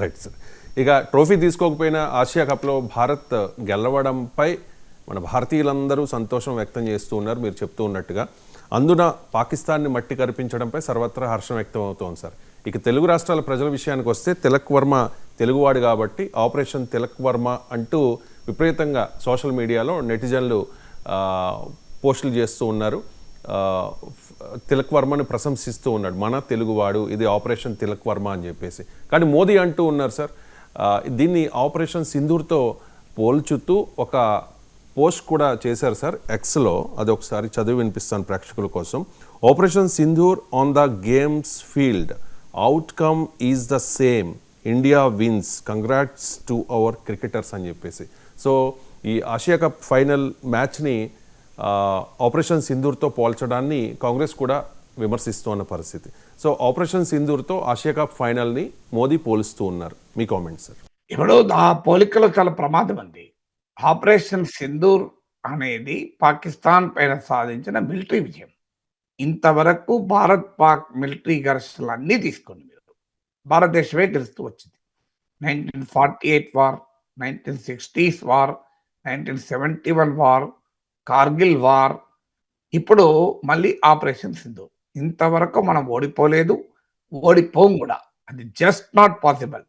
Right sir. ఇక trophy తీసుకోకపోయినా Asia కప్లో భారత్ గెలవడంపై మన భారతీయులందరూ సంతోషం వ్యక్తం చేస్తూ ఉన్నారు మీరు చెప్తూ ఉన్నట్టుగా. అందున పాకిస్తాన్ని మట్టి కరిపించడంపై సర్వత్రా హర్షం వ్యక్తం అవుతోంది సార్. ఇక తెలుగు రాష్ట్రాల ప్రజల విషయానికి వస్తే తిలక్ వర్మ తెలుగువాడు కాబట్టి ఆపరేషన్ తిలక్ వర్మ అంటూ విపరీతంగా సోషల్ మీడియాలో నెటిజన్లు పోస్టులు చేస్తూ ఉన్నారు. తిలక్ వర్మని ప్రశంసిస్తూ ఉన్నాడు. మన తెలుగువాడు ఇది ఆపరేషన్ తిలక్ వర్మ అని చెప్పేసి. కానీ మోదీ అంటూ ఉన్నారు సార్ దీన్ని ఆపరేషన్ సింధూర్తో పోల్చుతూ ఒక పోస్ట్ కూడా చేశారు సార్ ఎక్స్లో. అది ఒకసారి చదివి వినిపిస్తాను ప్రేక్షకుల కోసం. Operation Sindoor on the games field. Outcome is the same. India wins. Congrats to our cricketers అని చెప్పేసి. సో ఈ ఆసియా కప్ ఫైనల్ మ్యాచ్ని ఆపరేషన్ సింధూర్తో పోల్చడాన్ని కాంగ్రెస్ కూడా విమర్శిస్తూ ఉన్న పరిస్థితి. సో ఆపరేషన్ సింధూర్తో ఆసియా కప్ ఫైనల్ని మోదీ పోలుస్తూ ఉన్నారు. మీ కామెంట్ సార్. ఇప్పుడు ఆ పోలికలో చాలా ప్రమాదం ఉంది ఆపరేషన్ సింధూర్ అనేది పాకిస్తాన్ పైన సాధించిన మిలిటరీ విజయం. ఇంతవరకు భారత్ పాక్ మిలిటరీ ఘర్షణలు అన్నీ తీసుకోండి మీరు. భారతదేశమే గెలుస్తూ వచ్చింది. Nineteen forty eight war nineteen sixties war nineteen seventy one war Kargil war. ఇప్పుడు మళ్ళీ ఆపరేషన్ సింధు. ఇంతవరకు మనం ఓడిపోలేదు. ఓడిపోం కూడా. అది జస్ట్ నాట్ పాసిబుల్.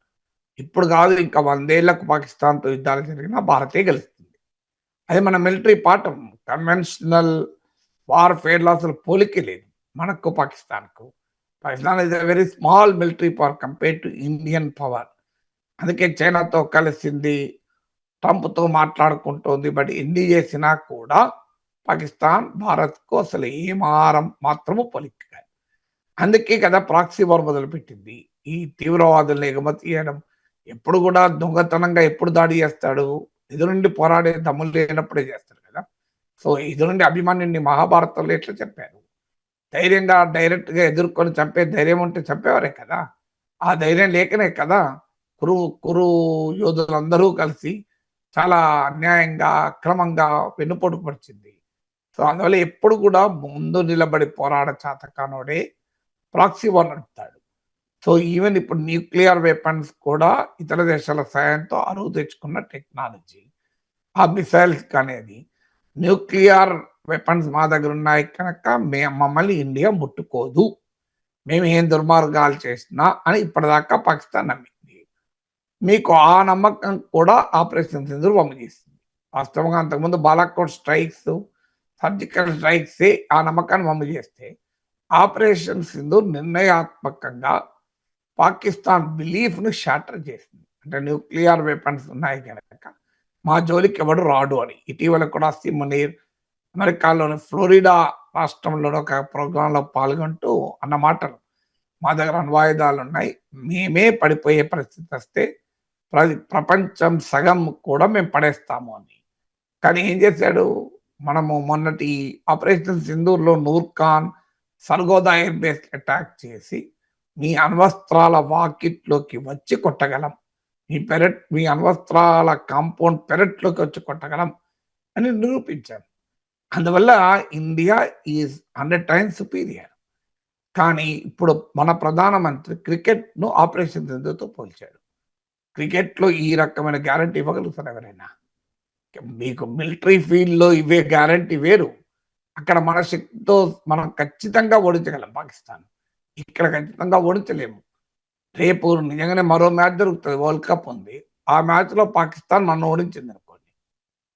ఇప్పుడు కాదు ఇంకా వందేళ్ళకు పాకిస్తాన్తో యుద్ధాలు జరిగినా భారతే గెలుస్తుంది. అది మన మిలిటరీ పాఠం. కన్వెన్షనల్ వార్ఫేర్లో అసలు పోలికే లేదు. మనకు పాకిస్తాన్కు. Pakistan is a very small military power compare to Indian power అందుకే చైనాతో కలిసింది ట్రంప్తో మాట్లాడుకుంటోంది. బట్ ఎన్ని చేసినా కూడా పాకిస్తాన్ భారత్కు అసలు ఏమారం మాత్రము పోలిక అందుకే కదా ప్రాక్సీ వార్ మొదలుపెట్టింది. ఈ తీవ్రవాదులను ఎగుమతి చేయడం ఎప్పుడు కూడా దొంగతనంగా ఎప్పుడు దాడి చేస్తాడు? ఎదురుండి పోరాడే దమ్ములు లేనప్పుడే చేస్తాడు కదా. సో ఎదురుండి అభిమాన్యుని మహాభారతంలో ఎట్లా చెప్పారు ధైర్యంగా డైరెక్ట్గా ఎదుర్కొని చంపే ధైర్యం ఉంటే చంపేవారే కదా. ఆ ధైర్యం లేకనే కదా కురు కురు యోధులందరూ కలిసి చాలా అన్యాయంగా అక్రమంగా వెన్నుపోటు పరిచింది సో అందువల్ల ఎప్పుడు కూడా ముందు నిలబడి పోరాడ చాతకానోడే ప్రాక్సీ వార్ నడుపుతాడు. సో ఈవెన్ ఇప్పుడు న్యూక్లియర్ వెపన్స్ కూడా ఇతర దేశాల సాయంతో అరువు తెచ్చుకున్న టెక్నాలజీ. ఆ మిసైల్స్ అనేది న్యూక్లియర్ వెపన్స్ మా దగ్గర ఉన్నాయి కనుక మే మమ్మల్ని ఇండియా ముట్టుకోదు. మేము ఏం దుర్మార్గాలు చేసినా అని ఇప్పటిదాకా పాకిస్తాన్ నమ్మింది. మీకు ఆ నమ్మకం కూడా ఆపరేషన్ సింధూర్ వమ్ము వాస్తవంగా అంతకుముందు బాలాకోట్ స్ట్రైక్స్ సర్జికల్ స్ట్రైక్స్ ఆ నమ్మకాన్ని వమ్ము చేస్తే ఆపరేషన్ సింధు నిర్ణయాత్మకంగా పాకిస్తాన్ బిలీఫ్ను షాటర్ చేసింది. అంటే న్యూక్లియర్ వెపన్స్ ఉన్నాయి కనుక మా జోలికి ఎవడు రాడు అని. ఇటీవల కూడా సిమనీర్ అమెరికాలోని ఫ్లోరిడా రాష్ట్రంలో ఒక ప్రోగ్రాంలో పాల్గొంటూ అన్న మాటలు మా దగ్గర అణ్వాయుధాలు ఉన్నాయి. మేమే పడిపోయే పరిస్థితి వస్తే ప్రపంచం సగం కూడా మేము పడేస్తాము అని. కానీ ఏం చేశాడు? మనము మొన్నటి operation సింధూర్లో Nur Khan Sargodha air base attack చేసి మీ అణ్వస్త్రాల వాకిట్లోకి వచ్చి కొట్టగలం. మీ పెరట్ మీ అణ్వస్త్రాల కాంపౌండ్ పెరట్లోకి వచ్చి కొట్టగలం అని నిరూపించాం. అందువల్ల India is hundred times superior. కానీ ఇప్పుడు మన ప్రధానమంత్రి క్రికెట్ను ఆపరేషన్ సింధుతో పోల్చాడు. క్రికెట్లో ఈ రకమైన గ్యారంటీ ఇవ్వగలుగుతారు ఎవరైనా? మీకు మిలిటరీ ఫీల్డ్లో ఇవే గ్యారంటీ వేరు. అక్కడ మన శక్తితో మనం ఖచ్చితంగా ఓడించగలం పాకిస్తాన్. ఇక్కడ ఖచ్చితంగా ఓడించలేము. రేపు నిజంగానే మరో మ్యాచ్ జరుగుతుంది వరల్డ్ కప్ ఉంది. ఆ మ్యాచ్లో పాకిస్తాన్ మనం ఓడించింది అనుకోండి.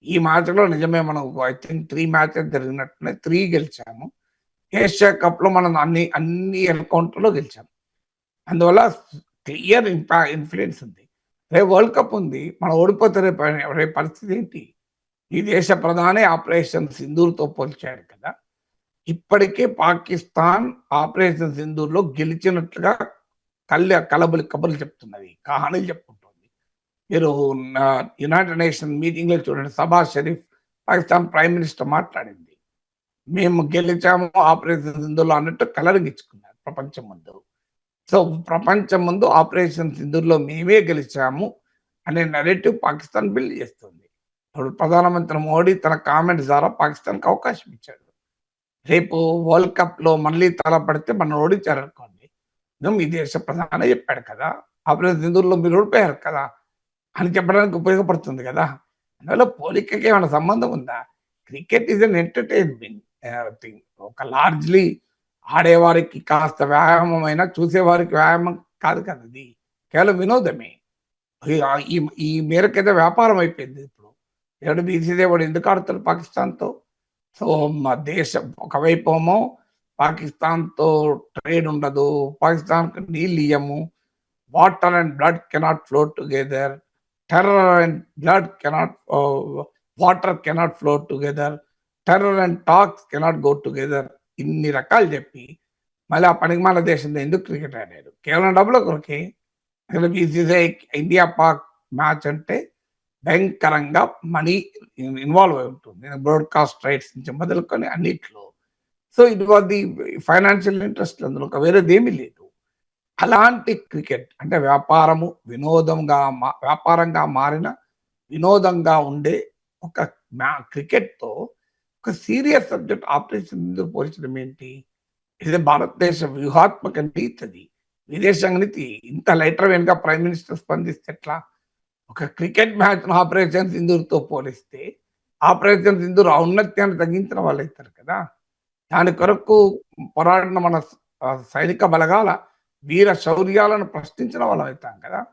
ఈ మ్యాచ్లో నిజమే మనం ఐ థింక్ త్రీ మ్యాచెస్ జరిగినట్టునే త్రీ గెలిచాము. ఏషియా కప్లో మనం అన్ని అన్ని ఎన్కౌంటర్లో గెలిచాము. అందువల్ల క్లియర్ ఇంపా ఇన్ఫ్లుయెన్స్ ఉంది. రేపు వరల్డ్ కప్ ఉంది మనం ఓడిపోతే రేపు రేపు పరిస్థితి ఏంటి? ఈ దేశ ప్రధాని ఆపరేషన్ సింధూర్తో పోల్చాడు కదా. ఇప్పటికే పాకిస్తాన్ ఆపరేషన్ సింధూర్లో గెలిచినట్లుగా కళ్ళ కలబులి కబుర్లు చెప్తున్నది కహానీలు చెప్పుకుంటుంది. మీరు నా- యునైటెడ్ నేషన్ మీటింగ్లో చూడండి సభా షరీఫ్ పాకిస్తాన్ ప్రైమ్ మినిస్టర్ మాట్లాడింది. మేము గెలిచాము ఆపరేషన్ సింధూర్లో అన్నట్టు కలరింగ్ ఇచ్చుకున్నారు ప్రపంచం ముందు. సో ప్రపంచం ముందు ఆపరేషన్ సింధూర్లో మేమే గెలిచాము అనే నెరేటివ్ పాకిస్తాన్ బిల్డ్ చేస్తుంది. ఇప్పుడు ప్రధానమంత్రి మోడీ తన కామెంట్స్ ద్వారా పాకిస్తాన్కి అవకాశం ఇచ్చాడు. రేపు వరల్డ్ కప్లో మళ్ళీ తలపడితే మనం ఓడించారు అనుకోండి. ఇదో మీ దేశ ప్రధాని చెప్పాడు కదా ఆపరేషన్ సింధూర్లో మీరు ఓడిపోయారు కదా అని చెప్పడానికి ఉపయోగపడుతుంది కదా. అందువల్ల పోలికకి ఏమైనా సంబంధం ఉందా? Cricket is an entertainment thing ఒక లార్జ్లీ ఆడేవారికి కాస్త వ్యాయామం అయినా చూసేవారికి వ్యాయామం కాదు కదా అది. కేవలం వినోదమే. ఈ- ఈ మేరకైతే వ్యాపారం అయిపోయింది ఇప్పుడు. ఎవడు బీసీసీ వాడు ఎందుకు ఆడుతారు పాకిస్తాన్తో? సో మా దేశం ఒకవైపు ఏమో పాకిస్తాన్తో ట్రేడ్ ఉండదు. పాకిస్తాన్కి నీళ్ళు ఇయ్యము. Water and blood cannot flow together. Terror and blood cannot water cannot flow together. Terror and talks cannot go together. ఇన్ని రకాలు చెప్పి మళ్ళీ ఆ పనికి మన దేశంలో ఎందుకు క్రికెట్ ఆడారు? కేవలం డబ్బుల కొరకే? అసలు బీసీసీఐ ఇండియా పాక్ మ్యాచ్ అంటే భయంకరంగా మనీ ఇన్వాల్వ్ అయి ఉంటుంది. బ్రాడ్కాస్ట్ రైట్స్ నుంచి మొదలుకొని అన్నిట్లో. So it was the financial interest అందులో ఒక వేరేదేమీ లేదు. అలాంటి క్రికెట్ అంటే వ్యాపారము వినోదంగా మా- వ్యాపారంగా మారిన వినోదంగా ఉండే ఒక మ్యా క్రికెట్తో ఒక సీరియస్ సబ్జెక్ట్ ఆపరేషన్ ఎందుకు పోల్చడం ఏంటి? ఇది భారతదేశ వ్యూహాత్మక నీతి అది. విదేశాంగ నీతి. ఇంత లైటర్ వెనుక ప్రైమ్ మినిస్టర్ స్పందిస్తే ఎట్లా? ఒక క్రికెట్ మ్యాచ్ ఆపరేషన్ సింధూర్తో పోలిస్తే ఆపరేషన్ సింధూర్ ఔన్నత్యాన్ని తగ్గించిన వాళ్ళు అవుతారు కదా. దాని కొరకు పోరాడిన మన సైనిక బలగాల వీర శౌర్యాలను ప్రశ్నించిన వాళ్ళం అవుతాం కదా.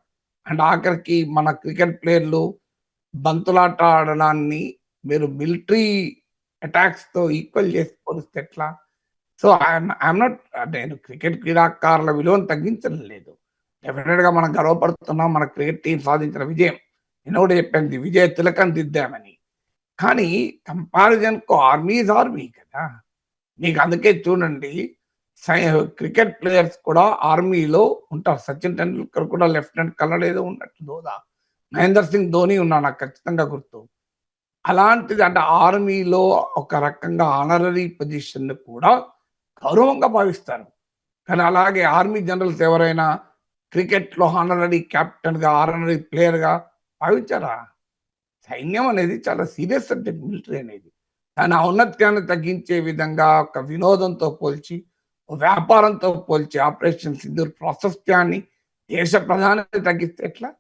అండ్ ఆఖరికి మన క్రికెట్ ప్లేయర్లు బంతులాట ఆడడాన్ని మీరు మిలిటరీ అటాక్స్తో ఈక్వల్ చేసి పోలిస్తే ఎట్లా? సో ఐఎమ్ నాట్ నేను క్రికెట్ క్రీడాకారుల విలువను తగ్గించడం లేదు. డెఫినెట్గా మనం గర్వపడుతున్నాం మన క్రికెట్ టీం సాధించిన విజయం. నేను కూడా చెప్పాను విజయ తిలకం దిద్దామని. కానీ కంపారిజన్కు ఆర్మీ ఇస్ ఆర్మీ కదా. మీకు అందుకే చూడండి క్రికెట్ ప్లేయర్స్ కూడా ఆర్మీలో ఉంటారు. సచిన్ టెండూల్కర్ కూడా లెఫ్టినెంట్ కలర్ ఏదో ఉన్నట్టు దోదా. మహేందర్ సింగ్ ధోని ఉన్నా నాకు ఖచ్చితంగా గుర్తు. అలాంటిది అంటే ఆర్మీలో ఒక రకంగా ఆనరరీ పొజిషన్ కూడా గౌరవంగా భావిస్తారు. కానీ అలాగే ఆర్మీ జనరల్స్ ఎవరైనా క్రికెట్లో ఆనరరీ కెప్టెన్ ప్లేయర్గా ఆనరరీ భావించారా? సైన్యం అనేది చాలా సీరియస్ సబ్జెక్ట్ మిలిటరీ అనేది. దాని ఔన్నత్యాన్ని తగ్గించే విధంగా ఒక వినోదంతో పోల్చి వ్యాపారంతో పోల్చి ఆపరేషన్ సింధూర్ ప్రాశస్త్యాన్ని దేశ ప్రధాని తగ్గిస్తే ఎట్లా?